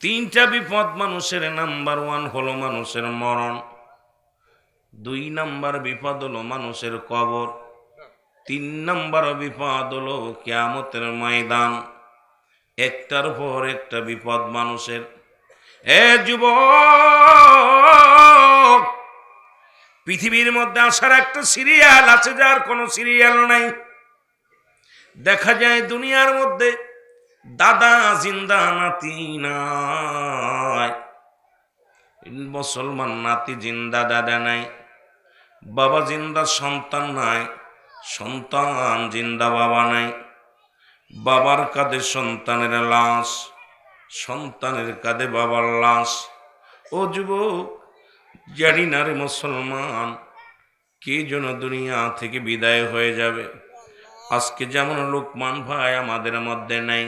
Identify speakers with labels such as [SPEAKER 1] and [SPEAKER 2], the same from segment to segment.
[SPEAKER 1] তিনটা বিপদ মানুষের, নাম্বার ওয়ান হলো মানুষের মরণ। দুই নাম্বার বিপদ হলো মানুষের কবর। তিন নাম্বার বিপদ হলো কেয়ামতের ময়দান। একটার পর একটা বিপদ মানুষের। এ যুব পৃথিবীর মধ্যে আসার একটা সিরিয়াল আছে, যার কোনো সিরিয়াল নাই। দেখা যায় দুনিয়ার মধ্যে দাদা জিন্দা নাতি নাই। মুসলমান নাতি জিন্দা দাদা নাই, বাবা জিন্দা সন্তান নাই, সন্তান জিন্দা বাবা নাই। বাবার কাঁধে সন্তানের লাশ, সন্তানের কাঁধে বাবার লাশ। ও যুবক, জানি না রে মুসলমান, কে যেন দুনিয়া থেকে বিদায় হয়ে যাবে। আজকে যেমন লোকমান ভাই আমাদের মধ্যে নাই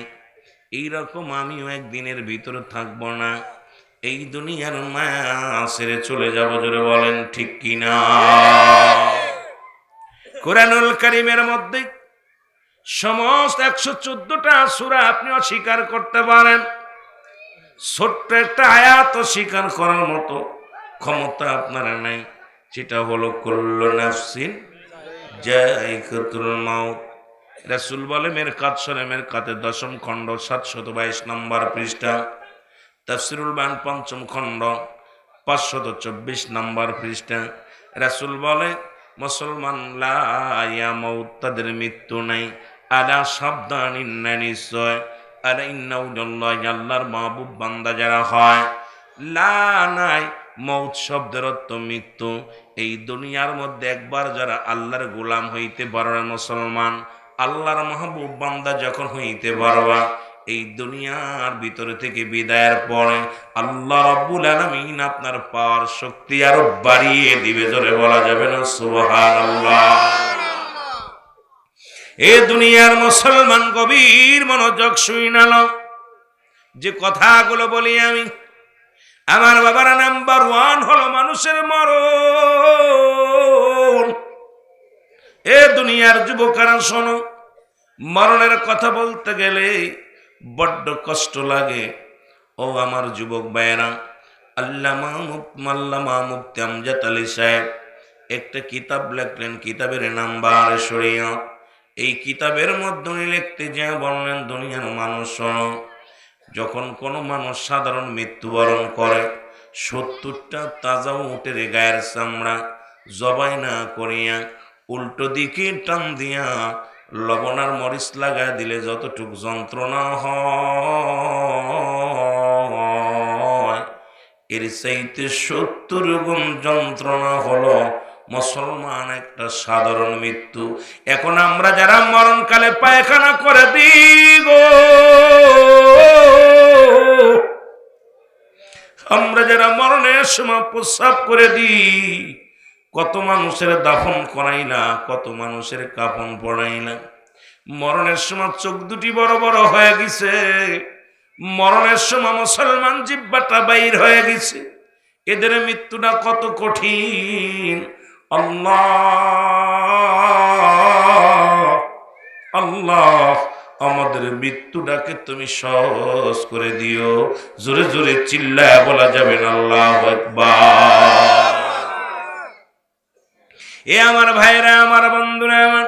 [SPEAKER 1] এইরকম আমিও একদিনের ভিতরে থাকব না। এই দুনিয়ার মায়া ছেড়ে চলে যাব, জোরে বলেন, ঠিক কিনা? কোরআনুল করিমের মধ্যে সমস্ত একশো চোদ্দটা সুরা আপনি অস্বীকার করতে পারেন। ছোট্ট একটা আয়াত স্বীকার করার মতো ক্ষমতা আপনার নাই, সেটা হলো, কুল্লু নাফসিন জায়কাতুল মাউত। রাসূল বলে মের কাত সরে মের কাতে দশম খণ্ড, সাতশত বাইশ নম্বর পৃষ্ঠা। তাফসিরুল বান পঞ্চম খণ্ড, পাঁচশত চব্বিশ নম্বর পৃষ্ঠা। রাসুল বলে, মুসলমান মৌত তাদের মৃত্যু নাই। আলা সাবধান ইন্না নিশ্চয়। আলা ইন্নাউল্লাহ আল্লাহর মাহবুব বান্দা যারা হয়, লা নাই মৌত শব্দের মৃত্যু। এই দুনিয়ার মধ্যে একবার যারা আল্লাহর গোলাম হইতে পারবে মুসলমান আল্লাহর মাহবুব বান্দা যখন হইতে পারবা, এই দুনিয়ার ভিতরে থেকে বিদায়ের পরে আল্লাহ রব্বুল আলমিন আপনার পাওয়ার শক্তি আরও বাড়িয়ে দিবে, জোরে বলা যাবে না? সুবহানাল্লাহ। এ দুনিয়ার মুসলমান গভীর মনোযোগ শুইনাল যে কথাগুলো বলি আমি, আমার বাবার নাম্বার ওয়ান হলো মানুষের মরণ। এ দুনিয়ার যুবকেরা শোনো মরণের কথা বলতে গেলে বড্ড কষ্ট লাগে। ও আমার যুবক ভাইয়েরা, আল্লামা মাল্লামা মুফতি আমজাদ আলী সাহেব, একটা কিতাব লেখলেন, কিতাবের নাম্বার সরিয়া। এই কিতাবের মধ্যে উনি লিখতে যা বললেন দুনিয়ার মানুষ যখন কোনো মানুষ সাধারণ মৃত্যুবরণ করে, সত্তরটা তাজা উঠের গায়ের চামড়া জবাই না করিয়া উল্টো দিকে টান দিয়া লবণার মরিচ লাগায় দিলে যতটুক যন্ত্রণা হয়, এর চাইতে সত্তর গুণ যন্ত্রণা হলো মুসলমান একটা সাধারণ মৃত্যু। এখন আমরা যারা মরণকালে পায়খানা করে দিই গো, আমরা যারা মরণের সময় প্রস্রাব করে দিই কত মানুষের দাফন করাই না কত মানুষের কাফন পড়াই না মরণের সময় চোখ দুটি বড় বড় হয়ে গেছে। মরণের সময় মুসলমান জিব্বাটা বাইর হয়ে গেছে। এদের মৃত্যুটা কত কঠিন। আল্লাহ আল্লাহ, আমাদের মৃত্যুটাকে তুমি সহজ করে দিও। জোরে জোরে চিল্লায় বলা যাবে না, আল্লাহ একবার এ আমার ভাইরা, আমার বন্ধুরা, আমার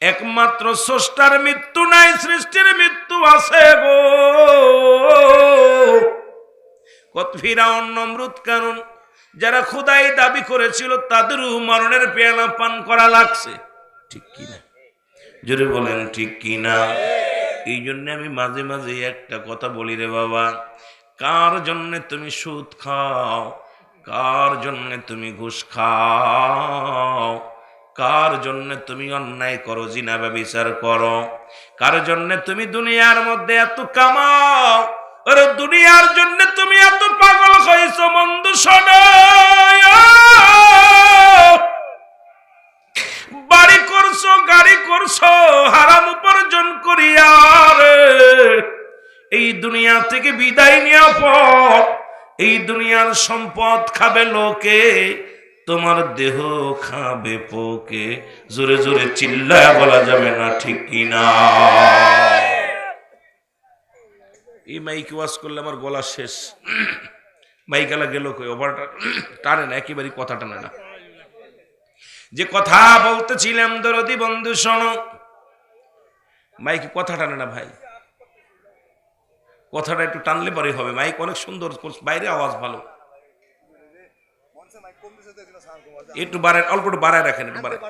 [SPEAKER 1] একমাত্র স্রষ্টার মৃত্যু নাই, সৃষ্টির মৃত্যু আছে গো। কত ফিরাউন নমরুদ কারণ, যারা খুদাই দাবি করেছিল, তাদেরও মরণের পেয়ালা পান করা লাগছে। ঠিক কিনা? জোরে বলেন, ঠিক কিনা? এই জন্য আমি মাঝে মাঝে একটা কথা বলি রে বাবা, কার জন্যে তুমি সুদ খাও? কার জন্যে তুমি ঘুষ খাও? কার জন্যে তুমি অন্যায় করো, জিনা বিচার করো? কার জন্যে তুমি দুনিয়ার মধ্যে এত কামাও? আরে দুনিয়ার জন্য তুমি এত পাগল হয়েছো, মন্দ বাড়ি করছ, গাড়ি করছ, হারাম উপার্জন করিয়া এই দুনিয়া থেকে বিদায় নেওয়া পর এই দুনিয়ার সম্পদ খাবে লোকে, তোমার দেহ খাবে পোকে। জোরে জোরে চিল্লায় বলা যাবে না ঠিক কিনা? এই মাইকে ওয়াজ করলে আমার গলা শেষ। মাইকালা গেল কই? ওভারটা টানে না, একেবারে কথা টানে না। যে কথা বলতেছিলাম দরদি বন্ধু শোনো। মাইকে কথা টানে না ভাই। কথাটা একটু টানলে পরে হবে। মাইক অনেক সুন্দর বাইরে আওয়াজ ভালো। একটু বাড়ায়, অল্প একটু বাড়ায় রাখেন, একটু বাড়ায়।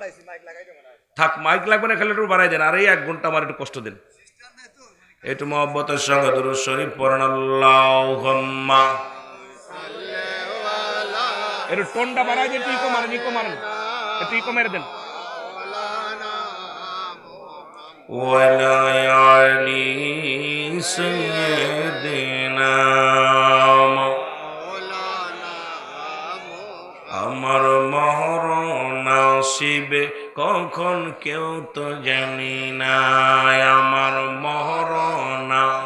[SPEAKER 1] থাক মাইক লাগবে না, খালি একটু বাড়াই দেন, আর এই এক ঘণ্টা আমার একটু কষ্ট দেন। একটু মহব্বতের সঙ্গে দুরুদ শরীফ পড়েন, আল্লাহুম্মা। একটু টোনটা বাড়াই দিয়ে টিকো মারেন ইকো মারেন। একটু ইকো মেরে দেন। وعلى آل سيدنا আমার মহর নাসিবে কখন কেউ তো জানি না আমার মহর নাস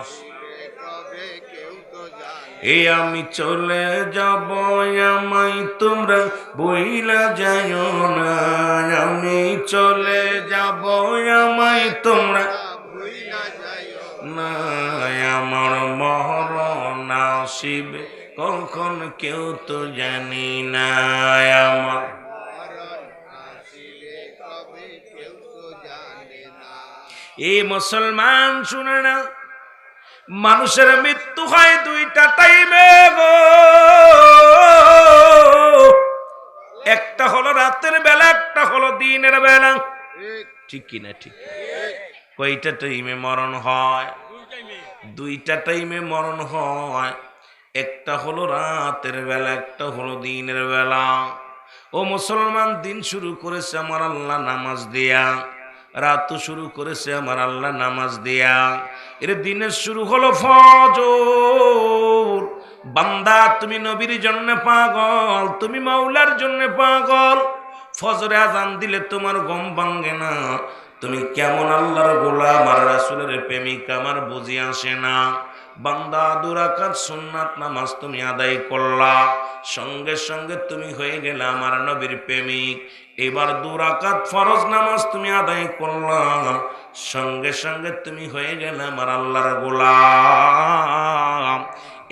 [SPEAKER 1] এ আমি চলে যাব, আমায় তোমরা বইলা যাইও না। আমি চলে যাব, আমায় তোমরা আমার মহর নাসিবে কখন কেউ তো জানি না। এই মুসলমান, শুনে না মানুষের মৃত্যু হয় দুইটা টাইমে একটা হলো রাতের বেলা, একটা হলো দিনের বেলা। ঠিক কিনা, ঠিক। কয়টা টাইমে মরণ হয়? দুইটা টাইমে মরণ হয়। একটা হলো রাতের বেলা, একটা হলো দিনের বেলা। ও মুসলমান, দিন শুরু করেছে আমার আল্লাহ নামাজ দেয়া। রাত তো শুরু করেছে আমার আল্লাহ নামাজ দেয়া। এর দিনের শুরু হলো ফজর। বান্দা, তুমি নবীর জন্য পাগল, তুমি মাওলার জন্য পাগল। ফজরে আজান দিলে তোমার গম ভাঙ্গে না। তুমি কেমন আল্লাহর গোলাম আর রাসুলের প্রেমিক আমার বুঝি আসে না। বান্দা দুরাকাত সুন্নাত নামাজ তুমি আদায় করলা, সঙ্গে সঙ্গে তুমি হয়ে গেলে আমার নবীর প্রেমিক। এবার দুরাকাত ফরজ নামাজ তুমি আদায় করলা, সঙ্গে সঙ্গে তুমি হয়ে গেলে আমার আল্লাহর গোলাম।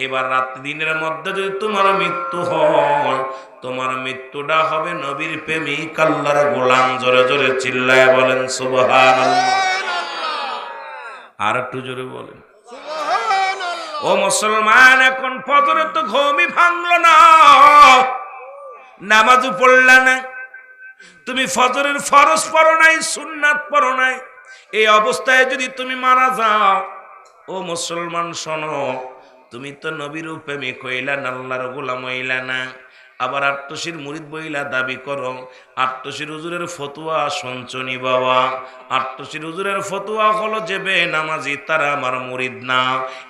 [SPEAKER 1] এবার রাত দিনের মধ্যে যদি তোমার মৃত্যু হয়, তোমার মৃত্যুটা হবে নবীর প্রেমিক আল্লাহর গোলাম। জোরে জোরে চিল্লায় বলেন সুবহান আর একটু জোরে বলেন। ও মুসলমান, এখন ফজরে তো ঘুমই ভাঙলো না। নামাজও পড়লা না। তুমি ফজরের ফরজ পড়ো নাই, সুন্নাত পড়ো নাই। এই অবস্থায় যদি তুমি মারা যাও, ও মুসলমান শোনো, তুমি তো নবীর প্রেমিক হইলা নাল্লার গোলাম হইলা না। আবার আট্টসির মুরিদ বইলা দাবি করো আট্টসির হুজুরের ফতুয়া সঞ্চনী বাবা। আট্টসির হুজুরের ফতুয়া হলো যে বে নামাজি তারা আমার মুরিদ না।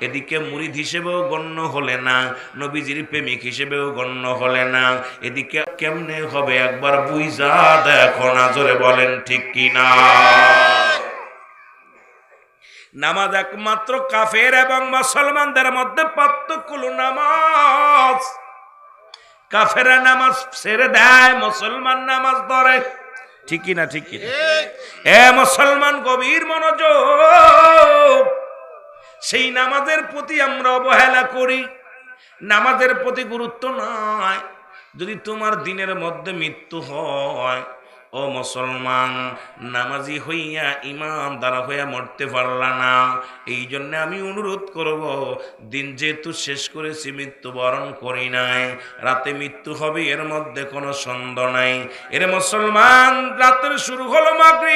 [SPEAKER 1] এদিকে মুরিদ হিসেবেও গণ্য হলে না, নবীজির প্রেমিক হিসেবেও গণ্য হলে না। এদিকে কেমনে হবে একবার বুঝা দেখো না, জোরে বলেন ঠিক কিনা? নামাজ একমাত্র কাফের এবং মুসলমানদের মধ্যে পার্থক্য নামাজ। কাফেরা নামাজ ছেড়ে দেয়, মুসলমান নামাজ ধরে। ঠিকই না, ঠিকই এ মুসলমান গভীর মনোযোগ। সেই নামাজের প্রতি আমরা অবহেলা করি। নামাজের প্রতি গুরুত্ব নয় যদি তোমার দিনের মধ্যে মৃত্যু হয় ও মুসলমান, নামাজি হইয়া ইমাম দ্বারা হইয়া মরতে পারলা না। এই জন্য আমি অনুরোধ করব, দিন যেহেতু শেষ করেছি, মৃত্যুবরণ করি নাই। রাতে মৃত্যু হবে, এর মধ্যে কোনো সন্দেহ নাই। এর মুসলমান, রাতের শুরু হলো মাগরিব।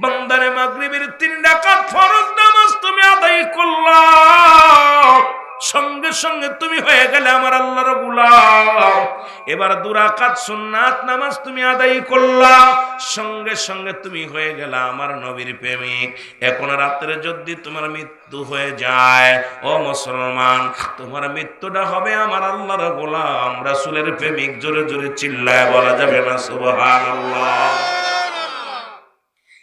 [SPEAKER 1] বান্দারে মাগরিবের তিন ডাকাত ফরজ নামাজ তুমি আদায় করলা। সঙ্গে সঙ্গে তুমি হয়ে গেলে আমার আল্লাহর গুলাম। এবার দুরাকাত সুন্নাত নামাজ তুমি আদায় করলা, সঙ্গে সঙ্গে তুমি হয়ে গেলে আমার নবীর প্রেমিক। এখন রাত্রে যদি তোমার মৃত্যু হয়ে যায়, ও মুসলমান, তোমার মৃত্যুটা হবে আমার আল্লাহর গোলাম। রাসুলের প্রেমিক জোরে জোরে চিল্লায় বলা যাবে না, সুবহানাল্লাহ।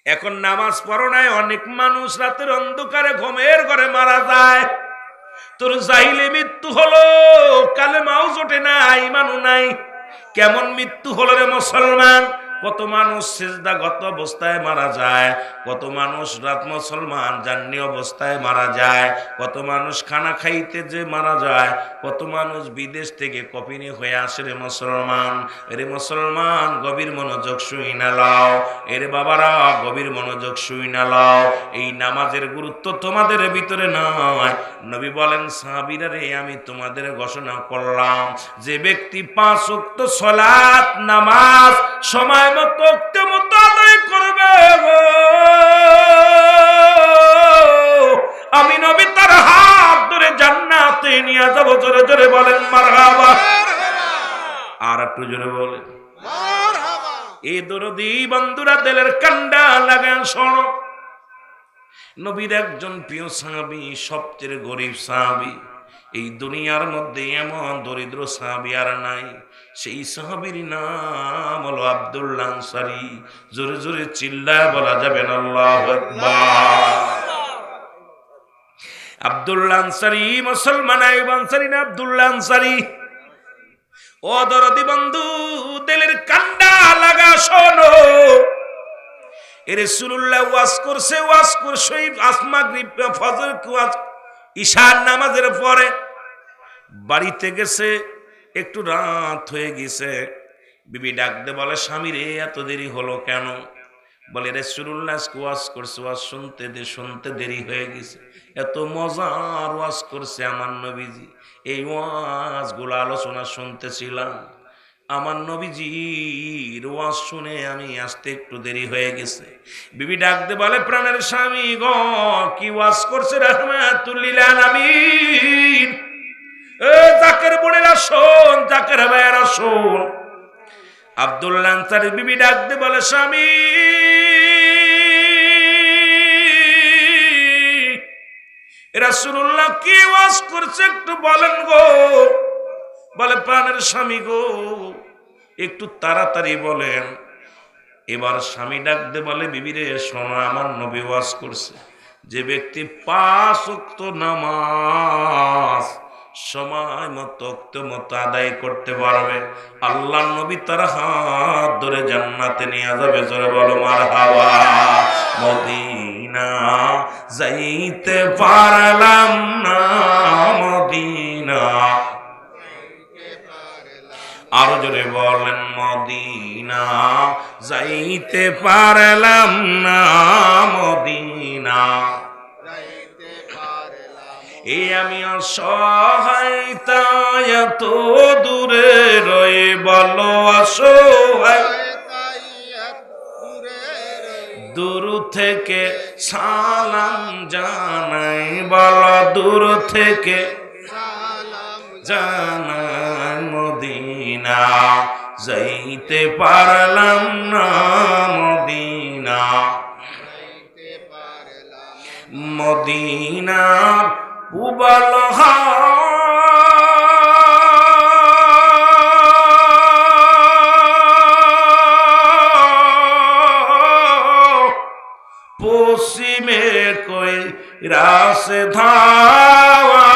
[SPEAKER 1] এখন নামাজ পড়ো নাই, অনেক মানুষ রাতের অন্ধকারে ঘুমের ঘরে মারা যায়। তোর জাহিলে মৃত্যু হলো, কালে মাও জোটে না ইমানও নাই। কেমন মৃত্যু হলো রে মুসলমান? কত মানুষ সেজদাগত অবস্থায় মারা যায়, কত মানুষ রাত মুসলমান জান্নি অবস্থায় মারা যায়, কত মানুষ খানা খাইতে যে মারা যায়, কত মানুষ বিদেশ থেকে কপিনি হয়ে আসে রে মুসলমান। রে মুসলমান, গভীর মনোযোগ শুই না লাও। এর বাবারা, গভীর মনোযোগ শুই না লাও। এই নামাজের গুরুত্ব তোমাদের ভিতরে নয় নবী বলেন, সাহাবিরা রে, আমি তোমাদের ঘোষণা করলাম, যে ব্যক্তি পাঁচ উক্ত সলাৎ নামাজ সময় আমি নবী তার হাত ধরে নিয়ে যাব, জোরে জোরে বলেন আর একটু জোরে বলেন। দরদি বন্ধুরা, দিলের কান্ডা লাগান নবীর একজন প্রিয় সাহাবি, সবচেয়ে গরিব সাহাবি। এই দুনিয়ার মধ্যে এমন দরিদ্র সাহাবি আর নাই। সেই সাহাবির নাম হলো আব্দুল্লাহ আনসারি। জোরে জোরে চিল্লায় বলা যাবে না, আল্লাহু আব্দুল্লাহ মুসলমান আইব আনসারি না আব্দুল্লাহ আনসারি? ও দরদি বন্ধু দিলের কান্ডা লাগা শোনো। এরে সুলুল্লাহ ওয়াজ করছে ওয়াজ করছে আসমা গ্রিপ ফজর ওয়াজ ঈশার নামাজের পরে বাড়িতে গেছে একটু রাত হয়ে গেছে। বিবি ডাকতে বলে, স্বামী রে, এত দেরি হলো কেন? বলে রে সুরুল্লাহ ওয়াজ করছে, ওয়াজ শুনতে দে, শুনতে দেরি হয়ে গেছে। এত মজার ওয়াজ করছে আমার নবীজি। এই ওয়াজগুলো আলোচনা শুনতেছিলাম। আমার নবীজির ওয়াজ শুনে আমি আসতে একটু দেরি হয়ে গেছে। বিবি ডাকতে বলে, প্রাণের স্বামী গ, কি ওয়াজ করছে রহমাতুল্লিল আলামিন? জাকের বোনেরা শোন জাকের ভাইয়েরা শোন আব্দুল্লাহ আনসারি বিবি ডাকতে বলে, স্বামী, রাসূলুল্লাহ কি ওয়াজ করছে একটু বলেন গো। বলে, প্রাণের স্বামী গো, একটু তাড়াতাড়ি বলেন। এবার স্বামী ডাকতে বলে, বিবিরে, শোনো, আমার নবী ওয়াজ করছে। যে ব্যক্তি পাঁচ নামাজ সময় মতো মতো আদায় করতে পারবে। আল্লাহ নবী তার হাত ধরে জান্নাতে নিয়ে যাবে, জোরে বলো মার হাওয়া মদিনা যাইতে পারলাম না, মদিনা। আরও জোরে বলেন, মদিনা যাইতে পারলাম না, মদিনা। এ আমি অসহায়তায় এত দূরে রয়ে বলো অসহায়। দূর থেকে সালাম জানাই, বলো দূর থেকে জানাই মদিনা। যাইতে পারলাম না মদিনা। মদিনা উবল পশ্চিমে কই রাস ধাওয়া।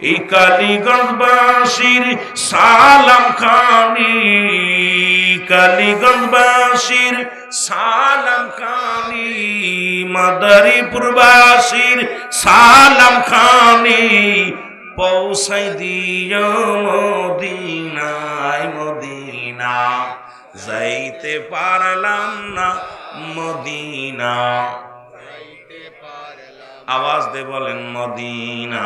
[SPEAKER 1] এই কালীগঞ্জবাসীর সালাম খানি কালীগঞ্জবাসীর সালাম খানি মাদারীপুরবাসীর সালাম খানি পৌঁছাই দিও মদিনায়, মদিনা। যাইতে পারলাম না মদিনা। আওয়াজ দে বলেন, মদিনা।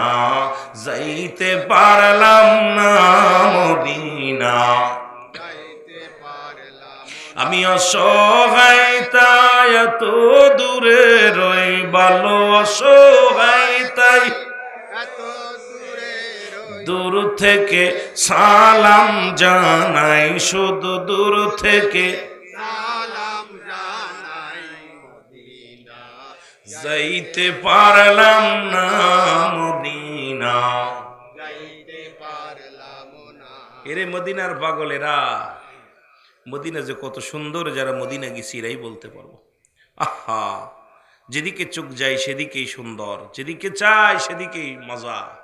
[SPEAKER 1] যাইতে পারলাম না মদিনা। আমি অসহায় তাই এত দূরে রই ভালো অসহায় তাই দূর থেকে সালাম জানাই শুধু দূর থেকে যাইতে পারলাম না মদিনা। এরে মদিনার পাগলেরা। মদিনা যে কত সুন্দর যারা মদিনা গেছি, এরাই বলতে পারব। আহা, যেদিকে চোখ যায় সেদিকেই সুন্দর, যেদিকে চায় সেদিকেই মজা।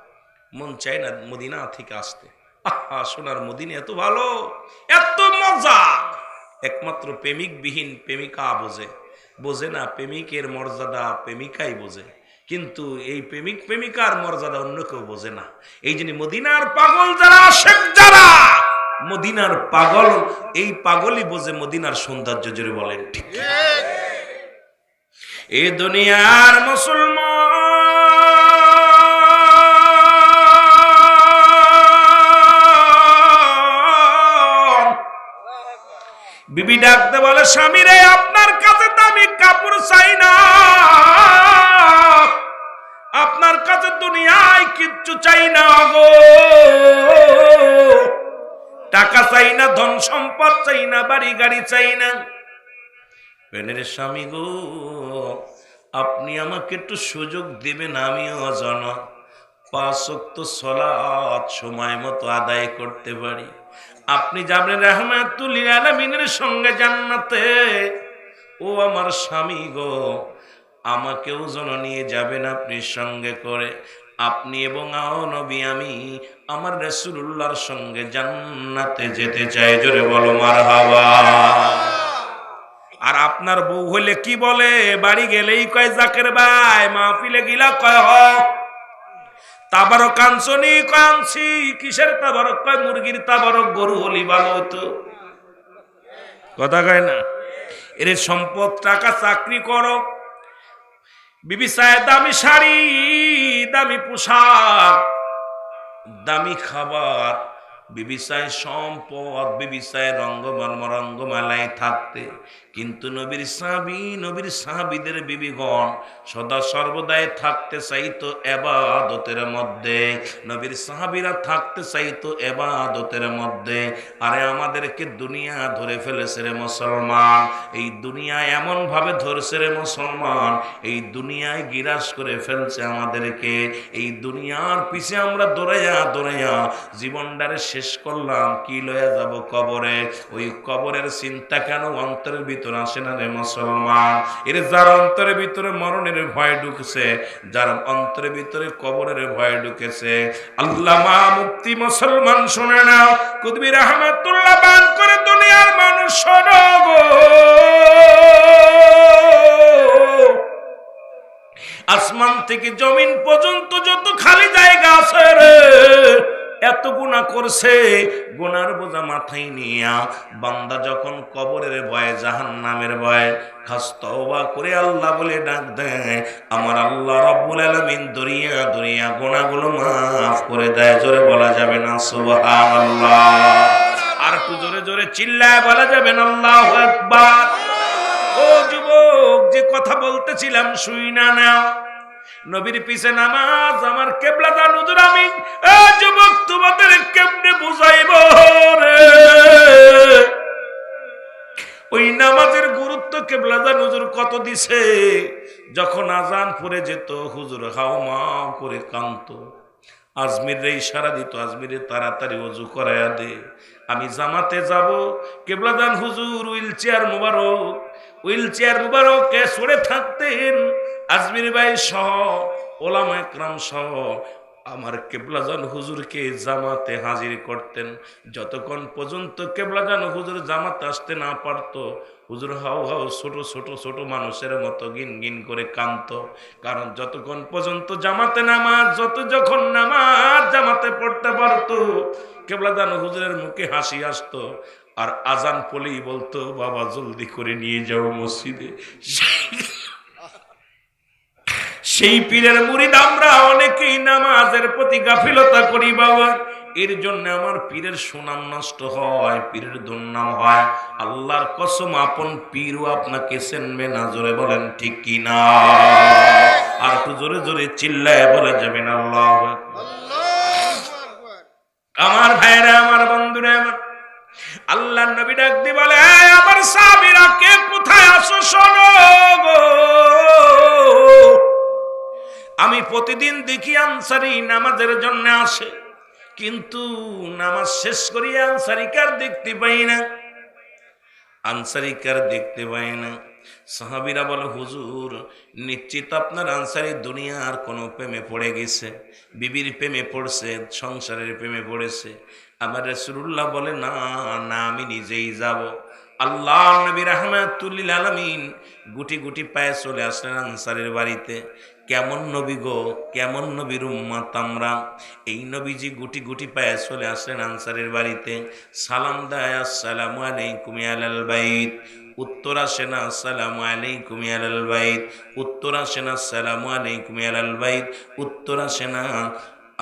[SPEAKER 1] মন চায় না মদিনা থেকে আসতে। আহা, সোনার মদিনা এত ভালো, এত মজা। একমাত্র প্রেমিকবিহীন প্রেমিকা বোঝে। বোঝে না প্রেমিকের মর্যাদা প্রেমিকাই বোঝে। কিন্তু এই প্রেমিক প্রেমিকার মর্যাদা অন্য কেউ বোঝে না। এই জন্য মদিনার পাগল যারা, আশেক যারা। মদিনার পাগল, এই পাগলই বোঝে মদিনার সৌন্দর্য জুড়ে বলেন, ঠিক এ দুনিয়ার মুসলমান। বিবি ডাকতে বলে স্বামী রে আপনার কাছে তো আমি কাপড় চাই না। আপনার কাছে দুনিয়ায় কিচ্ছু চাই না গো। টাকা চাই না, ধন সম্পদ চাই না, বাড়ি গাড়ি চাই না। পেনের স্বামী গো, আপনি আমাকে একটু সুযোগ দেবেন, আমিও অজন। পাঁচক্ত সলাৎ সময় মতো আদায় করতে পারি। আপনি যাবেন রহমাতুল্লিল আলমিনের সঙ্গে জান্নাতে। ও আমার স্বামী গো, আমাকেও যেন নিয়ে যাবেন আপনি সঙ্গে করে। আপনি এবং নবী, আমি আমার রসুল্লাহর সঙ্গে জান্নাতে যেতে চাই। জোরে বলো মার আর আপনার বউ হলে কি বলে? বাড়ি গেলেই কয়, জাকের ভাই, মাহফিলে গিলা কয়, হ। তাবারক কাঞ্চনি কাঞ্চি কিসের তাবারক? কয়, মুরগির তাবারক, গরু হলি ভালো হতো। কথা কয় না? এর সম্পদ, টাকা, চাকরি করো। বিবিসায় দামি শাড়ি দামি পোশাক দামি খাবার। বিবিসায় সম্পদ, বিবিসায় রঙ্গমর্ম রঙ্গমালায় থাকতে। কিন্তু নবীর সাহাবি, নবীর সাহাবিদের বিবিগণ সদা সর্বদাই থাকতে চাইতো এবাদতের মধ্যে। নবীর সাহাবিরা থাকতে চাইতো এবাদতের মধ্যে। আরে আমাদেরকে দুনিয়া ধরে ফেলেছে রে মুসলমান। এই দুনিয়া এমন ভাবে ধরছে রে মুসলমান। এই দুনিয়ায় গিরাস করে ফেলছে আমাদেরকে। এই দুনিয়ার পিছে আমরা দৌড়াইয়া দৌড়াইয়া জীবনটারে শেষ করলাম, কি লয়ে যাব কবরে? ওই কবরের চিন্তা কেন? অন্তরের ভিতর আসে না রে মুসলমান। এর যার অন্তরের ভিতরে মরণের ভয় ঢুকছে, যার অন্তরের ভিতরে কবরের ভয় ঢুকেছে। আল্লামা মুক্তি মুসলমান শুনে নাও কুদবির রহমাতুল্লাহ বান করে দুনিয়ার মানুষ শোনো আসমান থেকে জমিন পর্যন্ত যত খালি জায়গা আছে রে এত গুণা করছে গুনার বোঝা মাথায় নিয়া বান্দা যখন কবরের ভয়ে জাহান নামের ভয়ে খাস তওবা করে আল্লাহ বলে ডাক দেয়, আমার আল্লাহ রব্বুল আলামিন দরিয়া দরিয়া গুনাহগুলো মাফ করে দেয়। জোরে বলা যাবে না, সুবহানাল্লাহ। আর একটু জোরে জোরে চিল্লায় বলা যাবে না, আল্লাহ আকবার। ও যুবক, যে কথা বলতেছিলাম, শুই না নাও নবীর পিছে নামাজ, আমার কেবলা দান, হুজুর আমি। যুবক, তোমাদের কেমনে বুঝাইব রে? ওই নামাজের গুরুত্ব কেবলা দান, হুজুর কত দিছে? যখন আজান পড়ে যেত, হুজুর হাও মাও করে কান্ত আজমির ইশারা দিত, আজমিরে তাড়াতাড়ি অজু করাইয়া দে। আমি জামাতে যাব। কেবলাদান হুজুর, হুইল চেয়ার মুবারক, হুইল চেয়ার মুবারকে সরে থাকতেন। আজমির ভাই সহ, ওলামা একরাম সহ, আমার কেবলাজান হুজুরকে জামাতে হাজির করতেন। যতক্ষণ পর্যন্ত কেবলাজান হুজুর জামাতে আসতে না পারতো, হুজুর হাও হাও ছোট ছোট ছোট মানুষের মতো গিন গিন করে কান্ত কারণ যতক্ষণ পর্যন্ত জামাতে নামাজ, যত যখন নামাজ জামাতে পড়তে পারতো কেবলাদান হুজুরের মুখে হাসি আসতো। আর আজান পলেই বলতো, বাবা, জলদি করে নিয়ে যাও মসজিদে। সেই পীরের মুরিদ, আমরা অনেকেই নামাজের প্রতি গাফিলতা করি বাবা। এর জন্য আমার পীরের সুনাম নষ্ট হয়, পীরের দুর্নাম হয়। আল্লাহর কসম, আপন পীরও আপনাকে চেনবে না, জোরে বলেন ঠিক কি না? আর একটু জোরে জোরে চিল্লায় বলে যাবেন, আল্লাহ আমার ভাইরা আমার বন্ধুরা, আমার আল্লাহ নবী ডাক দি বলে, "এই আমার সাবিরা কে কোথায় আসো শোনো গো? আমি প্রতিদিন দেখি আনসারি নামাজের জন্য আসে, কিন্তু নামাজ শেষ করি আনসারিকার দেখতে পাই না। আনসারিকার দেখতে পাই না। সাহাবিরা বলে, হুজুর, নিশ্চিত আপনার আনসারি দুনিয়ার কোনো প্রেমে পড়ে গেছে, বিবির প্রেমে পড়ছে, সংসারের প্রেমে পড়েছে। আমার রসুল্লাহ বলে, না না, আমি নিজেই যাব। আল্লাহ নবী রহমাতুল্লিল আলমিন গুটি গুটি পায়ে চলে আসলেন আনসারের বাড়িতে। কেমন নবী গো, কেমন নবীর উম্মাত আমরা? এই নবীজি গুটি গুটি পায়ে চলে আসলেন আনসারের বাড়িতে। সালাম দেয়, আসসালামু আলাইকুম আলাল বাইত। উত্তর আসেন আসসালামু আলাইকুম আলাল বাইত। উত্তর আসেন আসসালামু আলাইকুম আলাল বাইত। উত্তর আসেন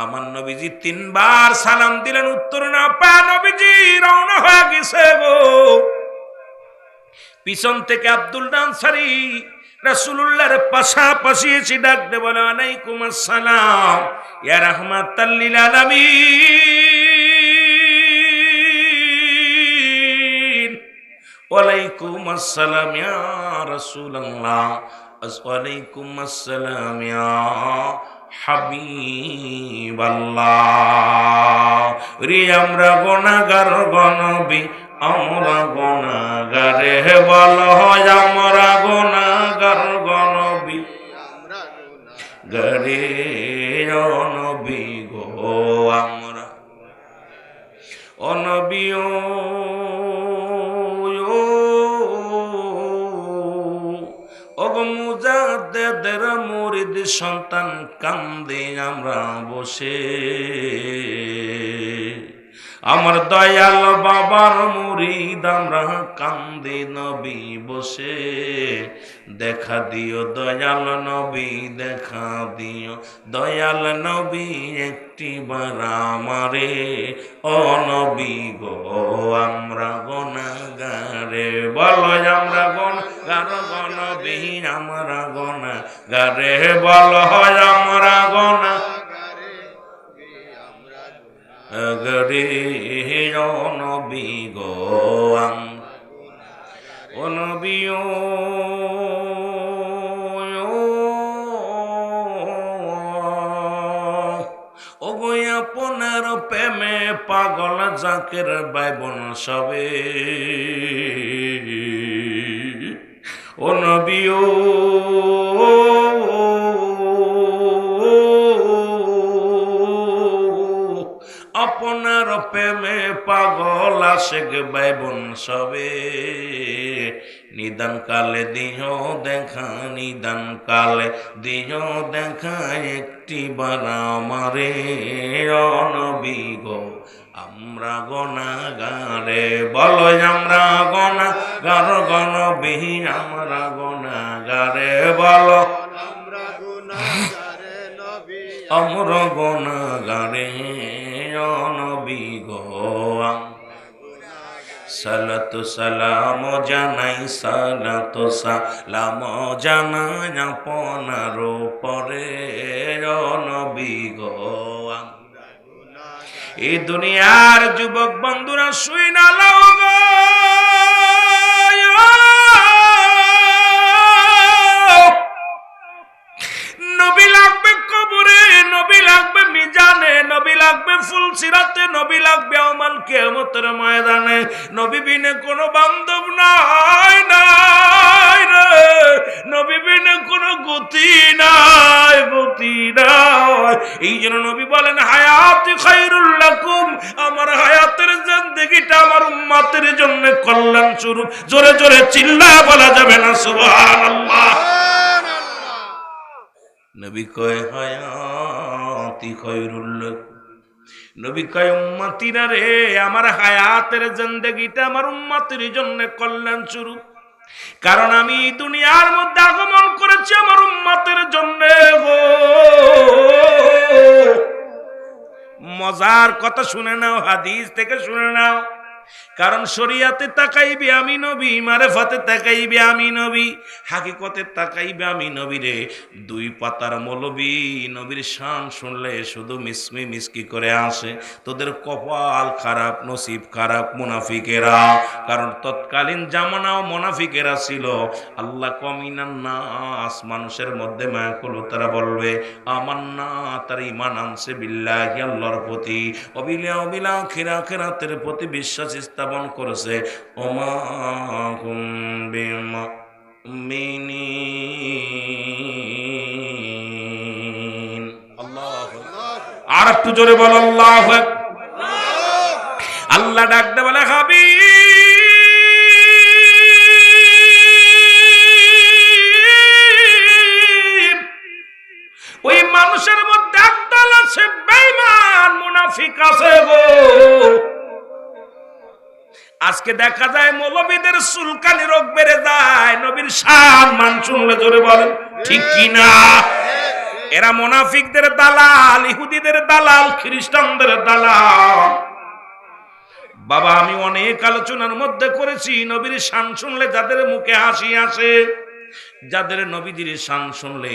[SPEAKER 1] আমার নবীজি তিনবার সালাম দিলেন। উত্তর না, পা নবীজি, রওনা হয়ে গেছে গো। পিছন থেকে আব্দুল আনসারি রাসূলুল্লাহর পাশাপাশি এসে ডাকতে বলে, আলাইকুম আসসালাম। ইয়া আলামিন। ওয়ালাইকুম আসসালাম, ইয়া রাসূলুল্লাহ। ওয়ালাইকুম আসসালাম, ইয়া হাবিবাল্লাহ। রে, আমরা গুনাহগার, গনবী, আমরা গুনাহগারে। বল, হয়, আমরা গুনাহগার গরে অনবী গো আমরা। অনবীয় মুজাদের মুরিদ সন্তান কান্দে আমরা বসে। আমার দয়াল বাবার মুরিদ, আমরা কান্দে নবী বসে। দেখা দিও দয়াল নবী, দেখা দিও দয়াল নবী একটি বার আমারে। ও নবী গো, আমরা গনাগারে, বলো আমরা গন গার গনবী, আমরা গনা গারে বলো আমরা গনা গরে অনবী গো অনবী ওগো আপনার প্রেমে পাগল জাকের বাইবন সবে ও আপনার প্রেমে পাগল আশেক বাইবন সবে। নিদান কালে দিহ দেখা নিদান কালে দিহ দেখা একটি বার আমারে। অনবী গো আমরা গনা গারে বলো আমরা গনা গার গণ বিহি আমরা গনা গারে বল আমরা গোনা বলো অমর গনা সালাত সালাম জানাই, সালাত সালাম জানাই আপনার পরে অনবী গো এই দুনিয়ার যুবক বন্ধুরা, শুই না লাও নবী লাগবে কবরে নবী লাগবে, মিজানে নবী লাগবে, ফুল সিরাতে নবী লাগবে আমাল কেমতের ময়দানে। নবী বিনে কোনো বান্ধব নাই নাই রে। নবী বিনে কোনো গতি নাই গতি নাই। এই জন্য নবী বলেন, হায়াত খাইরুল লাকুম, আমার হায়াতের জিন্দেগিটা আমার উম্মতের জন্য কল্যাণ স্বরূপ জোরে জোরে চিল্লা বলা যাবে না, সুবহানাল্লাহ। নবী কয় হায়াতি খৈরুল নবী কয়, উম্মতিরা রে, আমার হায়াতের জিন্দেগিটা আমার উম্মতের জন্য কল্যাণ স্বরূপ কারণ আমি দুনিয়ার মধ্যে আগমন করেছি আমার উম্মতের জন্য গো মজার কথা শুনে নাও, হাদিস থেকে শুনে নাও। কারণ শরিয়াতে তাকাইবে আমি নবী, মারেফাতে তাকাইবে আমি নবী। হাকিকতে তাকাইবে আমি নবী রে। দুই পাতার মৌলবী নবীর শান শুনলে শুধু মিসমি মিসকি করে আসে। তোদের কপাল খারাপ, নসিব খারাপ মুনাফিকেরা। কারণ তৎকালীন জামানাও মুনাফিকেরা ছিল। আল্লাহ কমিনান নাস, মানুষের মধ্যে মায়া করল তারা বলবে আমার না তার ইমান আনছে বিল্লাহি আল্লাহর প্রতি। অবিলা অবিলা খেরা খেরাতের প্রতি বিশ্বাস স্থাপন করেছে। ওমা আল্লাহ আর একটু জোরে বল, আল্লাহ আল্লাহ ডাকতে বলে হাবি ওই মানুষের মধ্যে একদল আছে, বেঈমান, মুনাফিক আছে গো। আজকে দেখা যায় মৌলবীদের সুলকানি রোগ বেড়ে যায়। নবীর শান মান শুনলে জোরে বলেন, ঠিক কি না? এরা মোনাফিকদের দালাল, ইহুদিদের দালাল, খ্রিস্টানদের দালাল। বাবা, আমি অনেক আলোচনার মধ্যে করেছি, নবীর শান শুনলে যাদের মুখে হাসি আসে, যাদের নবীদের শান শুনলে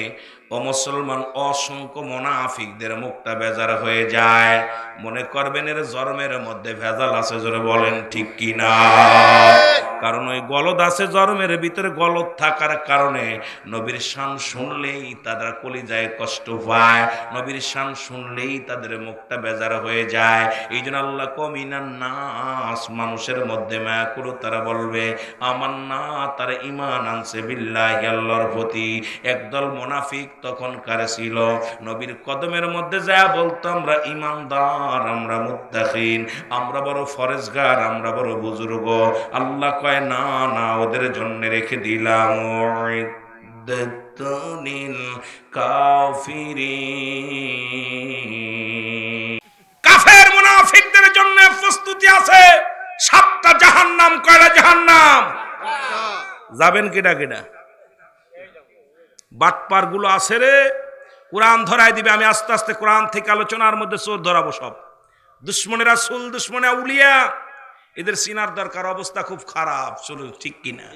[SPEAKER 1] ও মুসলমান অসংখ্য মোনাফিকদের মুখটা বেজার হয়ে যায়। মনে করবেন এর জন্মের মধ্যে ভেজাল আছে, জোরে বলেন, ঠিক কি না কারণ ওই গলদ আছে জন্মের ভিতরে, গলদ থাকার কারণে নবীর শান শুনলেই তাদের কলিজায় কষ্ট পায় নবীর শান শুনলেই তাদের মুখটা বেজার হয়ে যায়। এই জন্য আল্লাহ কমিনান নাস মানুষের মধ্যে মায়া করো তারা বলবে আমার না তারা ইমান আনছে বিল্লাহ আল্লাহর প্রতি। একদল মোনাফিক তখন কারে ছিল। নবীর কদমের মধ্যে যা বলতো, আমরা ইমানদার, আমরা মুত্তাকিন, আমরা বড় ফরেজগার, আমরা বড় বুজুর্গ। আল্লাহ কয়, না না, ওদের জন্য রেখে দিলাম। কাফিরিন। কাফের মুনাফিকদের জন্য প্রস্তুতি আছে। সাতটা জাহান্নাম, কয়টা জাহান্নাম? যাবেন কেডা কেডা বাটপারগুলো আছে রে। কোরআন ধরাই দিবে। আমি আস্তে আস্তে কোরআন থেকে আলোচনার মধ্যে চোর ধরাবো সব। দুশ্মনের রাসুল দুশ্মনে উলিয়া এদের সিনার দরকার অবস্থা খুব খারাপ। চলো ঠিক কিনা?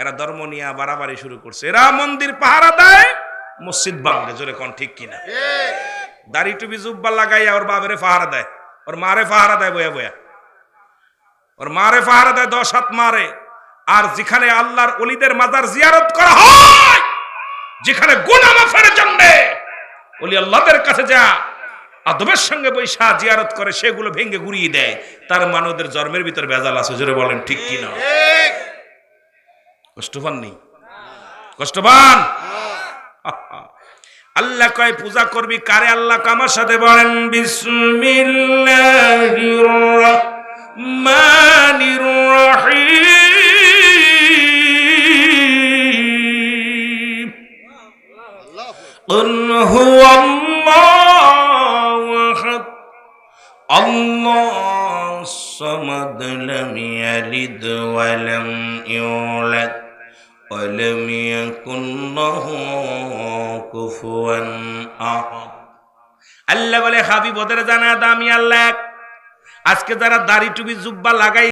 [SPEAKER 1] এরা ধর্ম নিয়ে বাড়াবাড়ি শুরু করছে। এরা মন্দির পাহারা দেয় মসজিদ ভাঙ্গে জোরে কোন ঠিক কিনা? দাড়ি টুপি জুব্বা লাগাইয়া ওর বাবারে পাহারা দেয়। ওর মারে পাহারা দেয় বয়া বয়া ওর মারে পাহারা দেয় দশ হাত মারে। আর যেখানে আল্লাহর অলিদের মাজার জিয়ারত করা হয় যেখানে গুনাহ মাফের জন্য ওলি আল্লাহদের কাছে যা আদবের সঙ্গে বৈশা জিয়ারত করে সেগুলো ভেঙে গুড়িয়ে দেয়। তার মানে ওদের জন্মের ভিতর ভেজাল আছে জোরে বলেন ঠিক কি না? কষ্ট পাননি কষ্ট পান? আল্লাহ কয় পূজা করবি কারে? আল্লাহ কামার সাথে বলেন বিসমিল্লাহির রহমানির রহিম। قل هو الله احد الله الصمد لم يلد ولم يولد ولم يكن له كفوا احد আল্লাহ বলে হাবিব ওদের জানা দামি আল্লাহ এক। আজকে যারা দাড়ি টুপি জুব্বা লাগাই